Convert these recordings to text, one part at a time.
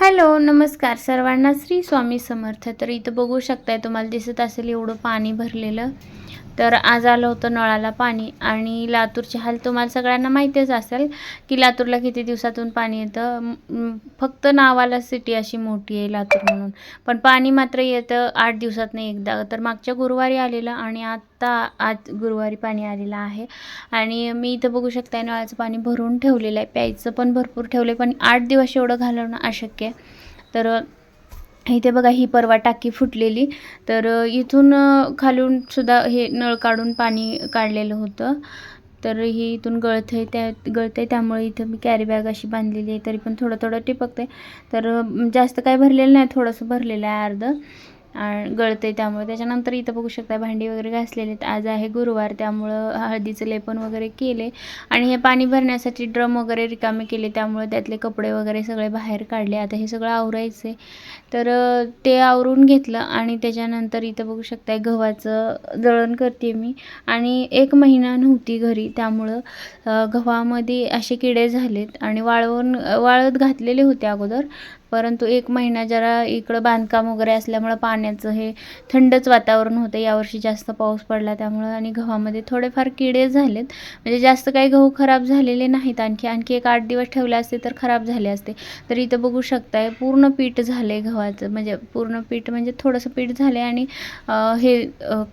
Hello नमस्कार सर्वांना. श्री स्वामी समर्थ. तर इथं बघू शकताय तुम्हाला दिसत असेल एवढं पाणी भरलेलं. तर आज आलं होतं नळाला पाणी आणि लातूरचे हाल तुम्हाला सगळ्यांना माहितीच असेल की लातूरला किती दिवसातून पाणी येतं. फक्त नावाला सिटी अशी मोठी आहे लातूर म्हणून. पण पाणी मात्र येतं आठ दिवसात नाही एकदा. तर मागच्या गुरुवारी आलेलं आणि आत्ता आज गुरुवारी पाणी आलेलं आहे. आणि मी इथं बघू शकते नळाचं पाणी भरून ठेवलेलं आहे. प्यायचं पण भरपूर ठेवलं आहे पण आठ दिवस एवढं घालवणं अशक्य आहे. तर इथे बघा ही परवा टाकी फुटलेली. तर इथून खालून सुद्धा हे नळ काढून पाणी काढलेलं होतं. तर ही इथून गळत आहे त्या गळतं आहे त्यामुळे इथं मी कॅरी बॅग अशी बांधलेली आहे तरी पण थोडं थोडं टिपकते तर जास्त काय भरलेलं नाही थोडंसं भरलेलं आहे अर्धं. गळते त्यामुळे. त्याच्यानंतर इथं बघू शकता भांडी वगैरे घासलेले आहेत. आज आहे गुरुवार त्यामुळं हळदीचं लेपन वगैरे केले आणि हे पाणी भरण्यासाठी ड्रम वगैरे रिकामे केले त्यामुळे त्यातले कपडे वगैरे सगळे बाहेर काढले. आता हे सगळं आवरायचं तर ते आवरून घेतलं आणि त्याच्यानंतर इथं बघू शकताय गव्हाचं दळण करते मी. आणि एक महिना नव्हती घरी त्यामुळं गव्हामध्ये असे किडे झालेत आणि वाळवून वाळत घातलेले होते अगोदर. परंतु एक महिना जरा इकडं बांधकाम वगैरे असल्यामुळं पाण्याचं हे थंडच वातावरण होतं. यावर्षी जास्त पाऊस पडला त्यामुळं आणि गव्हामध्ये थोडेफार किडे झालेत. म्हणजे जास्त काही गहू खराब झालेले नाहीत. आणखी आणखी एक आठ दिवस ठेवले असते तर खराब झाले असते. तर इथं बघू शकताय पूर्ण पीठ झाले गव्हाचं. म्हणजे पूर्ण पीठ म्हणजे थोडंसं पीठ झाले आणि हे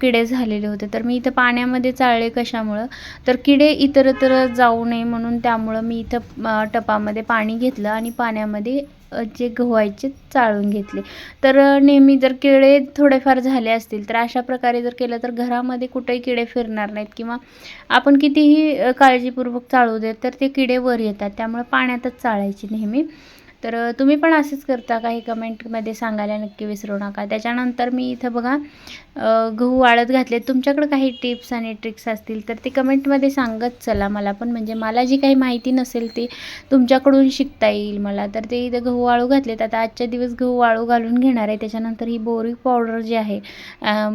किडे झालेले होते. तर मी इथं पाण्यामध्ये चाळले कशामुळं? तर किडे इतरत्र जाऊ नये म्हणून त्यामुळं मी इथं टपामध्ये पाणी घेतलं आणि पाण्यामध्ये जे गव्हायचे चाळून घेतले. तर नेहमी जर किडे थोडेफार झाले असतील तर अशा प्रकारे जर केलं तर घरामध्ये कुठेही किडे फिरणार नाहीत किंवा आपण कितीही काळजीपूर्वक चाळू देत तर ते किडे वर येतात. त्यामुळे पाण्यातच चाळायची नेहमी. तर तुम्ही पण असंच करता काही कमेंटमध्ये सांगायला नक्की विसरू नका. त्याच्यानंतर मी इथं बघा गहू वाळत घातले तुमच्याकडे काही टिप्स आणि ट्रिक्स असतील तर ते कमेंटमध्ये सांगत चला मला पण. म्हणजे मला जी काही माहिती नसेल ती तुमच्याकडून शिकता येईल मला. तर ते इथं गहू वाळू घातलेत. आता आजच्या दिवस गहू वाळू घालून घेणार आहे. त्याच्यानंतर ही बोरिक पावडर जी आहे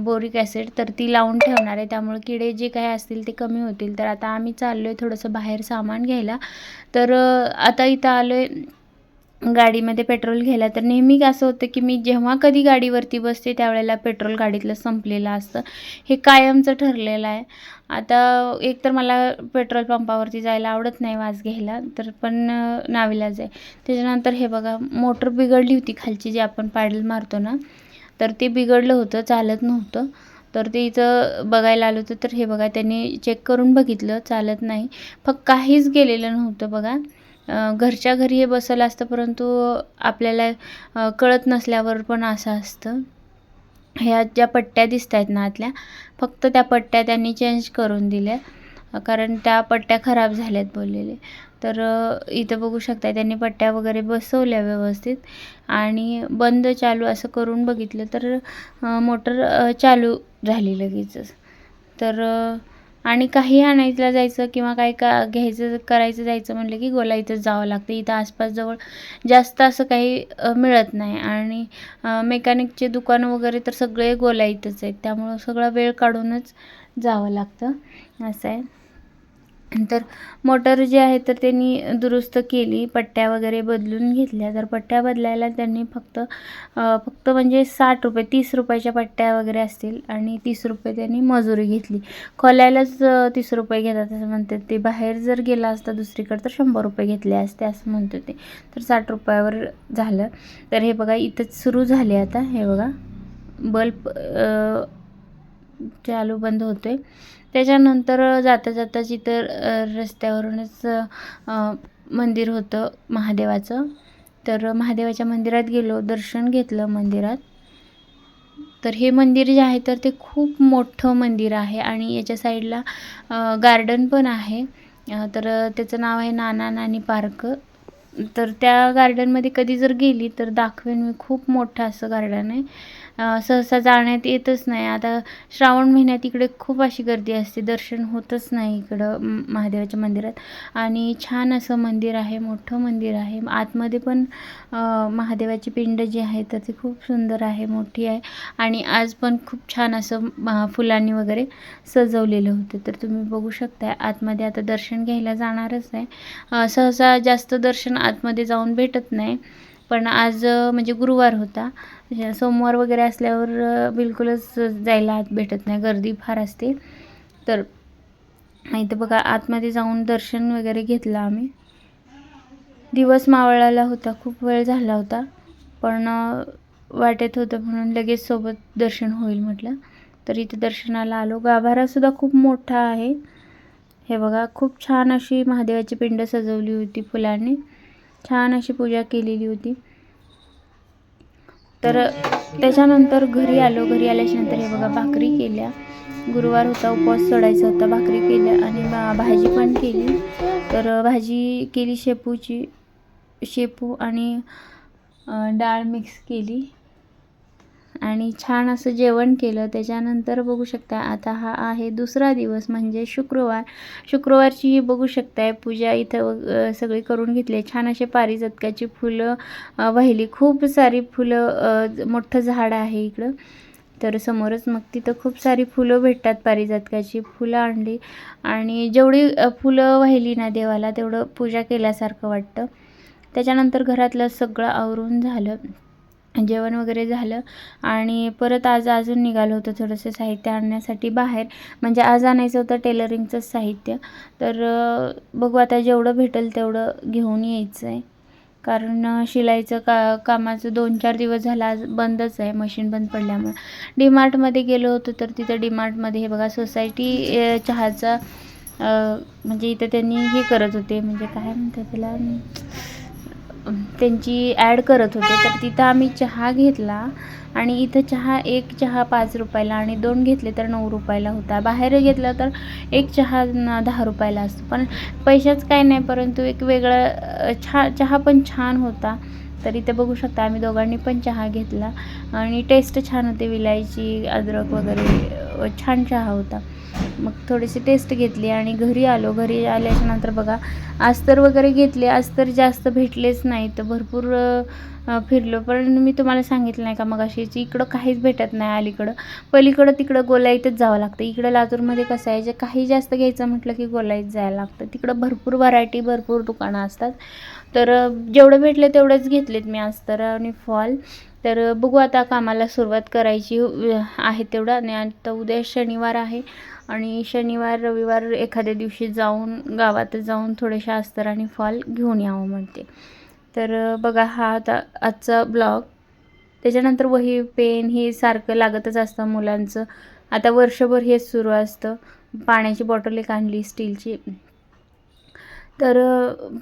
बोरिक ॲसिड तर ती लावून ठेवणार आहे. त्यामुळे किडे जे काही असतील ते कमी होतील. तर आता आम्ही चाललो आहे थोडंसं बाहेर सामान घ्यायला. तर आता इथं आलो आहे गाडीमध्ये पेट्रोल घ्यायला तर नेहमी असं होतं की मी जेव्हा कधी गाडीवरती बसते त्यावेळेला पेट्रोल गाडीतलं संपलेलं असतं. हे कायमचं ठरलेलं आहे. आता एक तर मला पेट्रोल पंपावरती जायला आवडत नाही वास घ्यायला तर पण अं, आहे. त्याच्यानंतर हे बघा मोटर बिघडली होती खालची जी आपण पॅडल मारतो ना तर ते बिघडलं होतं चालत नव्हतं. तर ते इथं बघायला आलं होतं तर हे बघा त्यांनी चेक करून बघितलं चालत नाही. फक्त काहीच गेलेलं नव्हतं बघा. घरच्या घरी हे बसलं असतं परंतु आपल्याला कळत नसल्यावर पण असं असतं. ह्या ज्या पट्ट्या दिसत आहेत ना आतल्या फक्त त्या पट्ट्या त्यांनी चेंज करून दिल्या. कारण त्या पट्ट्या खराब झाल्यात बोललेले. तर इथं बघू शकता त्यांनी पट्ट्या वगैरे बसवल्या व्यवस्थित आणि बंद चालू असं करून बघितलं तर मोटर चालू झाली लगेचच. तर आणि काही आणायला जायचं किंवा काही का घ्यायचं करायचं जायचं म्हटलं की गोला इथंच जावं लागतं. इथं आसपास जवळ जास्त असं काही मिळत नाही. आणि मेकॅनिकचे दुकानं वगैरे तर सगळे गोला इथंच आहेत. त्यामुळं सगळा वेळ काढूनच जावं लागतं. असं आहे. तर मोटर जी आहे तर त्यांनी दुरुस्त केली पट्ट्या वगैरे बदलून घेतल्या. तर पट्ट्या बदलायला त्यांनी फक्त फक्त म्हणजे साठ रुपये तीस रुपयाच्या पट्ट्या वगैरे असतील आणि तीस रुपये त्यांनी मजुरी घेतली. खोलायलाच तीस रुपये घेतात असं म्हणतात ते. बाहेर जर गेला असता दुसरीकडे तर शंभर रुपये घेतले असते असं म्हणतो ते. तर साठ रुपयावर झालं. तर हे बघा इथंच सुरू झाले आता. हे बघा बल्ब चालू बंद होतोय. त्याच्यानंतर जाता जाता जिथं रस्त्यावरूनच मंदिर होतं महादेवाचं. तर महादेवाच्या मंदिरात गेलो दर्शन घेतलं मंदिरात. तर हे मंदिर जे आहे तर ते खूप मोठं मंदिर आहे आणि याच्या साईडला गार्डन पण आहे. तर त्याचं नाव आहे नाना नानी पार्क. तर त्या गार्डनमध्ये कधी जर गेली तर दाखवेन मी खूप मोठं असं गार्डन आहे. सहसा जाण्यात येतच नाही. आता श्रावण महिन्यात इकडे खूप अशी गर्दी असते. दर्शन होतच नाही इकडं महादेवाच्या मंदिरात. आणि छान असं मंदिर आहे मोठं मंदिर आहे. आतमध्ये पण महादेवाची पिंड जी आहे तर ती खूप सुंदर आहे मोठी आहे. आणि आज पण खूप छान असं फुलांनी वगैरे सजवलेलं होतं. तर तुम्ही बघू शकता आतमध्ये आता दर्शन घ्यायला जाणारच आहे. सहसा जास्त दर्शन आतमध्ये जाऊन भेटत नाही. पण आज म्हणजे गुरुवार होता. सोमवार वगैरे असल्यावर बिलकुलच जायला आत भेटत नाही. गर्दी फार असते. तर इथं बघा आतमध्ये जाऊन दर्शन वगैरे घेतलं आम्ही. दिवस मावळाला होता. खूप वेळ झाला होता. पण वाटेत होतं म्हणून लगेच सोबत दर्शन होईल म्हटलं. तर इथे दर्शनाला आलो. गाभारासुद्धा खूप मोठा आहे. हे बघा खूप छान अशी महादेवाची पिंड सजवली होती फुलांनी. छान अशी पूजा केलेली होती. तर त्याच्यानंतर घरी आलो. घरी आल्याच्यानंतर हे बघा भाकरी केल्या. गुरुवार होता उपवास सोडायचा होता भाकरी केल्या आणि भाजी पण केली. तर भाजी केली शेपूची शेपू आणि डाळ मिक्स केली. आणि छान असं जेवण केलं. त्याच्यानंतर बघू शकता आता हा आहे दुसरा दिवस म्हणजे शुक्रवार. शुक्रवारचीही बघू शकताय पूजा इथं सगळी करून घेतली. छान असे पारिजातकाची फुलं वाहिली. खूप सारी फुलं मोठं झाड आहे इकडं. तर समोरच मग तिथं खूप सारी फुलं भेटतात पारिजातकाची फुलं आणली. आणि जेवढी फुलं वाहिली ना देवाला तेवढं पूजा केल्यासारखं वाटतं. त्याच्यानंतर घरातलं सगळं आवरून झालं. जेवण वगैरे झालं आणि परत आज अजून निघालं होतं थोडंसं साहित्य आणण्यासाठी बाहेर. म्हणजे आज आणायचं होतं टेलरिंगचं साहित्य. तर बघू आता जेवढं भेटेल तेवढं घेऊन यायचं आहे कारण शिलाईचं का कामाचं दोन चार दिवस झाला आज बंदच आहे मशीन बंद पडल्यामुळे. डीमार्टमध्ये गेलो होतो तर तिथं डीमार्टमध्ये हे बघा सोसायटी चहाचा म्हणजे इथं त्यांनी हे करत होते. म्हणजे काय म्हणतात त्याला? त्यांची ॲड करत होते. तर तिथं आम्ही चहा घेतला आणि इथं चहा एक चहा पाच रुपयाला आणि दोन घेतले तर नऊ रुपयाला होता. बाहेर घेतलं तर एक चहा दहा रुपयाला असतो. पण पैशाच काय नाही परंतु एक वेगळं छा चहा पण छान होता. तर इथे बघू शकता आम्ही दोघांनी पण चहा घेतला आणि टेस्ट छान होते. विलायची अद्रक वगैरे छान चहा होता. मग थोडीशी टेस्ट घेतली आणि घरी आलो. घरी आल्याच्यानंतर बघा अस्तर वगैरे घेतले अस्तर जास्त भेटलेच नाही. तर भरपूर फिरलो. पण मी तुम्हाला सांगितलं नाही का मग अशीच इकडं काहीच भेटत नाही अलीकडं. पलीकडं तिकडं गोलाईतच जावं लागतं. इकडं लातूरमध्ये कसं आहे जे काही जास्त घ्यायचं म्हटलं की गोलाईत जायला लागतं. तिकडं भरपूर व्हरायटी भरपूर दुकानं असतात. तर जेवढं भेटले तेवढेच घेतलेत मी अस्तर आणि फॉल. तर बघू आता कामाला सुरुवात करायची आहे तेवढं आणि आता उद्या शनिवार आहे. आणि शनिवार रविवार एखाद्या दिवशी जाऊन गावात जाऊन थोडेसे अस्तर आणि फॉल घेऊन यावं म्हणते. तर बघा हा आता आजचा ब्लॉग. त्याच्यानंतर वही पेन हे सारखं लागतच असतं मुलांचं. आता वर्षभर हेच सुरू असतं. पाण्याची बॉटल एक आणली स्टीलची. तर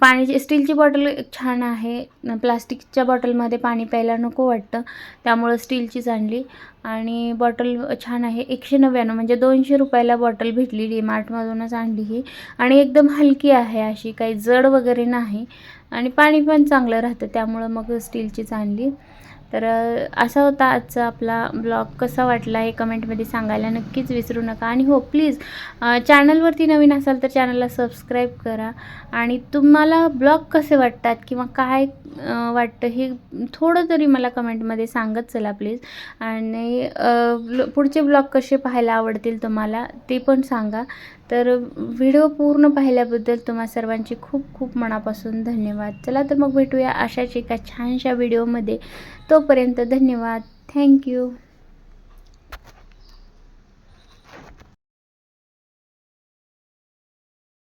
पाण्याची स्टीलची बॉटल छान आहे. प्लास्टिकच्या बॉटलमध्ये पाणी प्यायला नको वाटतं. त्यामुळं स्टीलचीच आणली. आणि बॉटल छान आहे. एकशे नव्याण्णव म्हणजे दोनशे रुपयाला बॉटल भेटली डी मार्टमधूनच आणली ही. आणि एकदम हलकी आहे अशी. काही जड वगैरे नाही. आणि पाणी पण चांगलं राहतं. त्यामुळं मग स्टीलचीच आणली. तर असा होता आजचा आपला ब्लॉग. कसा वाटला हे कमेंटमध्ये सांगायला नक्कीच विसरू नका. आणि हो प्लीज चॅनलवरती नवीन असाल तर चॅनलला सबस्क्राईब करा. आणि तुम्हाला ब्लॉग कसे वाटतात किंवा काय वाटतं हे थोडं तरी मला कमेंटमध्ये सांगत चला प्लीज. आणि ब्ल- पुढचे ब्लॉग कसे पाहायला आवडतील तुम्हाला ते पण सांगा. तर व्हिडिओ पूर्ण पाहिल्याबद्दल तुम्हा सर्वांची खूप खूप मनापासून धन्यवाद. चला तर मग भेटूया अशाच एका छानशा व्हिडिओमध्ये. तोपर्यंत धन्यवाद. थँक्यू